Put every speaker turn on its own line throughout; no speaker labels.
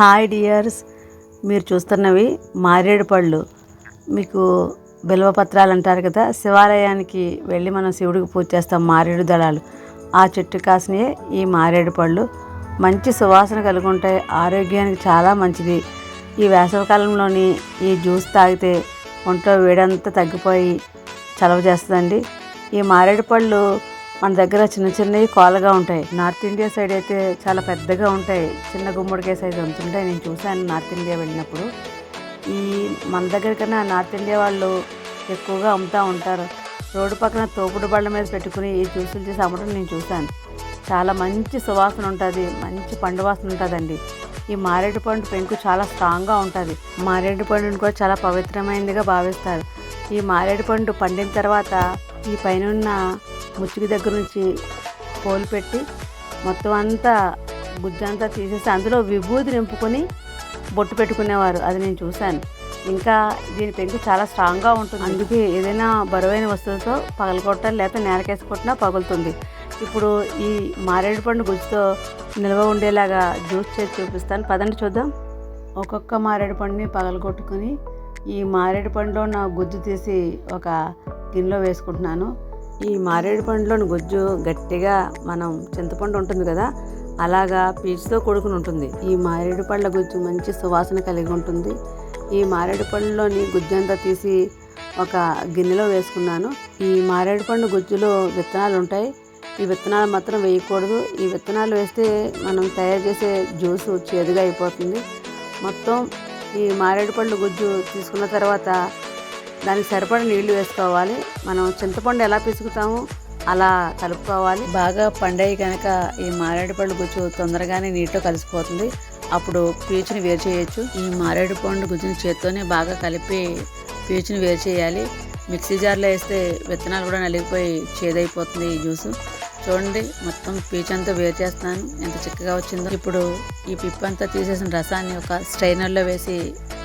Hi dears. మీరు చూస్తున్నవి మారేడు పళ్ళు మీకు బిల్వపత్రాలు అంటారు కదా శివాలయానికి వెళ్ళి మనం శివుడికి పూజ చేస్తాం మారేడు దళాలు. ఆ చెట్టు కాసినయే ఈ మారేడు పళ్ళు మంచి సువాసన కలిగి ఉంటాయి ఆరోగ్యానికి చాలా మంచిది. ఈ వేసవికాలంలోని ఈ జ్యూస్ తాగితే ఒంట్లో వేడంతా తగ్గిపోయి చలవ చేస్తుందండి. ఈ మారేడు పళ్ళు మన దగ్గర చిన్న చిన్నవి కాలుగా ఉంటాయి. నార్త్ ఇండియా సైడ్ అయితే చాలా పెద్దగా ఉంటాయి. చిన్న గుమ్మడికాయ సైజు అంత ఉంటాయి. నేను చూశాను నార్త్ ఇండియా వెళ్ళినప్పుడు. ఈ మన దగ్గర కన్నా నార్త్ ఇండియా వాళ్ళు ఎక్కువగా అమ్ముతూ ఉంటారు. రోడ్డు పక్కన తోపుడు బళ్ళ మీద పెట్టుకుని ఈ జ్యూసులు చేసి అమ్మడం నేను చూశాను. చాలా మంచి సువాసన ఉంటుంది. మంచి పండు వాసన ఉంటుందండి. ఈ మారేడు పండు పెంకు చాలా స్ట్రాంగ్గా ఉంటుంది. మారేడు పండును కూడా చాలా పవిత్రమైనదిగా భావిస్తారు. ఈ మారేడు పండు పండిన తర్వాత ఈ పైన ముచ్చుకి దగ్గర నుంచి పోలు పెట్టి మొత్తం అంతా గుజ్జంతా తీసేసి అందులో విభూతి నింపుకొని బొట్టు పెట్టుకునేవారు. అది నేను చూశాను. ఇంకా దీని పెంకు చాలా స్ట్రాంగ్గా ఉంటుంది. అందుకే ఏదైనా బరువైన వస్తువుతో పగలగొట్టాలి లేకపోతే నేలకేసి పగులుతుంది. ఇప్పుడు ఈ మారేడు పండు గుజ్జుతో నిల్వ ఉండేలాగా జ్యూస్ చేసి చూపిస్తాను. పదండి చూద్దాం. ఒక్కొక్క మారేడు పండుని పగలగొట్టుకుని ఈ మారేడు పండులో నా గుజ్జు తీసి ఒక గిన్నెలో వేసుకుంటున్నాను. ఈ మారేడు పండులోని గుజ్జు గట్టిగా మనం చింతపండు ఉంటుంది కదా అలాగా పీచుతో కొడుకుని ఉంటుంది. ఈ మారేడు పళ్ళ గుజ్జు మంచి సువాసన కలిగి ఉంటుంది. ఈ మారేడు పండులోని గుజ్జు అంతా తీసి ఒక గిన్నెలో వేసుకున్నాను. ఈ మారేడు పండు గుజ్జులో విత్తనాలు ఉంటాయి. ఈ విత్తనాలు మాత్రం వేయకూడదు. ఈ విత్తనాలు వేస్తే మనం తయారు చేసే జ్యూసు చేదుగా అయిపోతుంది. మొత్తం ఈ మారేడు పళ్ళు గుజ్జు తీసుకున్న తర్వాత దానికి సరిపడా నీళ్ళు వేసుకోవాలి. మనం చింతపండు ఎలా పిసుకుతాము అలా కలుపుకోవాలి. బాగా పండాయి కనుక ఈ మారేడు పళ్ళు గుజ్జు తొందరగానే నీటిలో కలిసిపోతుంది. అప్పుడు పీచుని వేరు చేయొచ్చు. ఈ మారేడు పండు గుజ్జుని చేత్తోనే బాగా కలిపి పీచుని వేరు చేయాలి. మిక్సీ జార్లో వేస్తే విత్తనాలు కూడా నలిగిపోయి చేదైపోతుంది ఈ జ్యూసు. చూడండి మొత్తం పీచు అంతా వేరు చేస్తాను ఎంత చిక్కగా వచ్చిందో. ఇప్పుడు ఈ పిప్పు అంతా తీసేసిన రసాన్ని ఒక స్ట్రైనర్లో వేసి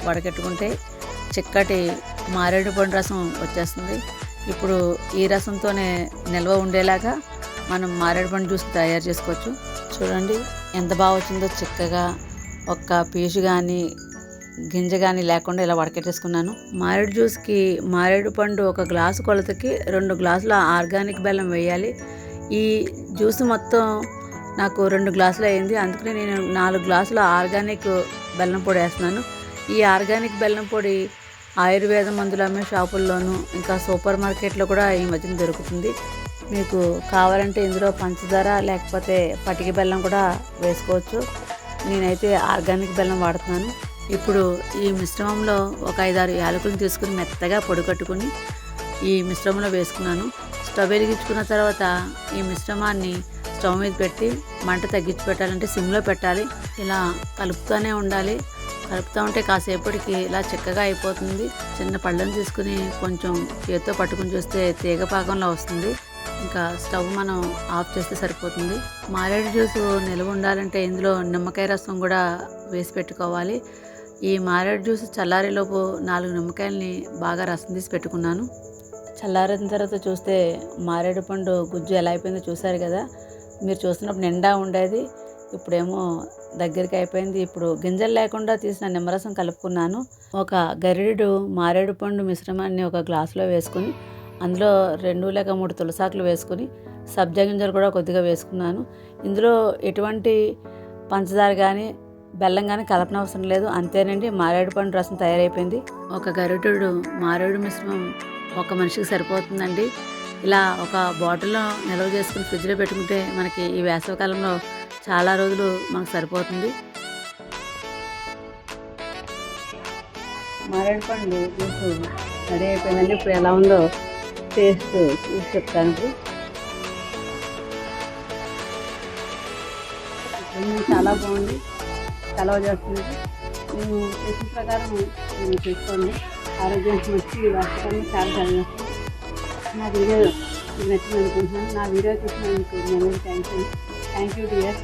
వడకెట్టుకుంటే చిక్కటి మారేడు పండు రసం వచ్చేస్తుంది. ఇప్పుడు ఈ రసంతోనే నిల్వ ఉండేలాగా మనం మారేడు పండు జ్యూస్ తయారు చేసుకోవచ్చు. చూడండి ఎంత బాగా వచ్చిందో చిక్కగా ఒక్క పీచు కానీ గింజ కానీ లేకుండా ఇలా వడకెట్టేసుకున్నాను. మారేడు జ్యూస్కి మారేడు పండు ఒక గ్లాసు కొలతకి రెండు గ్లాసుల ఆర్గానిక్ బెల్లం వేయాలి. ఈ జ్యూస్ మొత్తం నాకు రెండు గ్లాసులు అయింది. అందుకని నేను నాలుగు గ్లాసుల ఆర్గానిక్ బెల్లం పొడి వేస్తున్నాను. ఈ ఆర్గానిక్ బెల్లం పొడి ఆయుర్వేద మందులు అమ్మే షాపుల్లోనూ ఇంకా సూపర్ మార్కెట్లో కూడా ఈ మధ్యన దొరుకుతుంది. మీకు కావాలంటే ఇందులో పంచదార లేకపోతే పటిక బెల్లం కూడా వేసుకోవచ్చు. నేనైతే ఆర్గానిక్ బెల్లం వాడుతున్నాను. ఇప్పుడు ఈ మిశ్రమంలో ఒక ఐదారు యాలకులను తీసుకుని మెత్తగా పొడికట్టుకుని ఈ మిశ్రమంలో వేసుకున్నాను. స్టవ్ వెలిగించుకున్న తర్వాత ఈ మిశ్రమాన్ని స్టవ్ మీద పెట్టి మంట తగ్గించి పెట్టాలంటే సిమ్లో పెట్టాలి. ఇలా కలుపుతూనే ఉండాలి. కలుపుతూ ఉంటే కాసేపటికి ఇలా చిక్కగా అయిపోతుంది. చిన్న పళ్ళను తీసుకుని కొంచెం చేతితో పట్టుకుని చూస్తే తీగ పాకంలో వస్తుంది. ఇంకా స్టవ్ మనం ఆఫ్ చేస్తే సరిపోతుంది. మారేడు జ్యూస్ నిల్వ ఉండాలంటే ఇందులో నిమ్మకాయ రసం కూడా వేసి పెట్టుకోవాలి. ఈ మారేడు జ్యూస్ చల్లారేలోపు నాలుగు నిమ్మకాయలని బాగా రసం తీసి పెట్టుకున్నాను. చల్లారిన తర్వాత చూస్తే మారేడు పండు గుజ్జు ఎలా అయిపోయిందో చూసారు కదా. మీరు చూస్తున్నప్పుడు నిండా ఉండేది. ఇప్పుడేమో దగ్గరికి అయిపోయింది. ఇప్పుడు గింజలు లేకుండా తీసిన నిమ్మరసం కలుపుకున్నాను. ఒక గరిడు మారేడు పండు మిశ్రమాన్ని ఒక గ్లాసులో వేసుకుని అందులో రెండు లేక మూడు తులసాకులు వేసుకుని సబ్జా గింజలు కూడా కొద్దిగా వేసుకున్నాను. ఇందులో ఎటువంటి పంచదార కానీ బెల్లం కానీ కలపనవసరం లేదు. అంతేనండి మారేడు పండు రసం తయారైపోయింది. ఒక గరిటెడు మారేడు మిశ్రమం ఒక మనిషికి సరిపోతుందండి. ఇలా ఒక బాటిల్లో నిల్వ చేసుకుని ఫ్రిడ్జ్లో పెట్టుకుంటే మనకి ఈ వేసవికాలంలో చాలా రోజులు మనకు సరిపోతుంది. మారేడుపండు జ్యూస్ రెడీ అయిపోయిందండి. ఇప్పుడు ఎలా ఉందో టేస్ట్ చూసి చెప్తాను చాలా బాగుంది. చలవ చేస్తుంది నేను చేసిన ప్రకారం నేను చేసుకోండి. ఆరోగ్యం వచ్చి వాస్తవాన్ని చాలా చదివేస్తాను నా వీడియో నచ్చింది అనుకుంటున్నాను. నా వీడియో చూసినందుకు thank you thank you dear